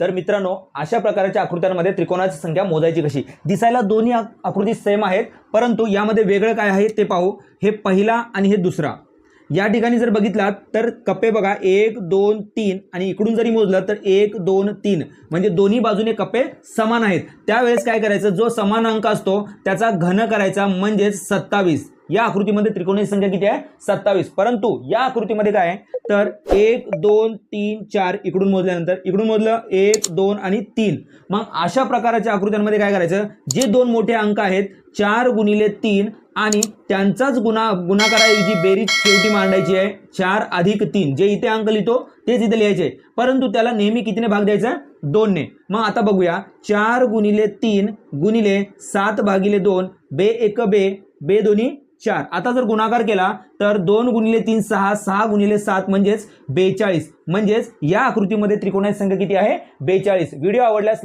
तर मित्रांनो अशा प्रकारच्या आकृत्यांमध्ये त्रिकोणाची संख्या मोजायची कशी? दिसायला दोन्ही आकृती सेम आहेत परंतु यामध्ये वेगळं काय आहे ते पाहू. हे पहिला आणि हे दुसरा. या ठिकाणी जर बघितलात तर कप्पे बघा एक दोन तीन आणि इकडून जरी मोजलं तर एक दोन तीन. म्हणजे दोन्ही बाजूने कप्पे समान आहेत. त्यावेळेस काय करायचं? जो समान अंक असतो त्याचा घन करायचा म्हणजेच सत्तावीस. या आकृतीमध्ये त्रिकोणाची संख्या किती आहे? सत्तावीस. परंतु या आकृतीमध्ये काय आहे? तर एक दोन तीन चार इकडून मोजल्यानंतर इकडून मोजलं एक दोन आणि तीन. मग अशा प्रकारच्या आकृत्यांमध्ये काय करायचं? जे दोन मोठे अंक आहेत चार गुणिले तीन आणि त्यांचाच गुणा गुणाकाराऐवजी बेरीज शेवटी मांडायची आहे चार अधिक तीन. जे इथे अंक लिहितो तेच इथे लिहायचे. परंतु त्याला नेहमी कितीने भाग द्यायचा? दोनने. मग आता बघूया. चार गुणिले तीन गुणिले सात भागिले दोन बे एक बे. बे दोन्ही चार. आता जर गुणाकार केला तर दोन गुणिले तीन सहा सहा गुणिले सात म्हणजेच बेचाळीस. म्हणजेच या आकृतीमध्ये त्रिकोणाची संख्या किती आहे? बेचाळीस. व्हिडिओ आवडल्यास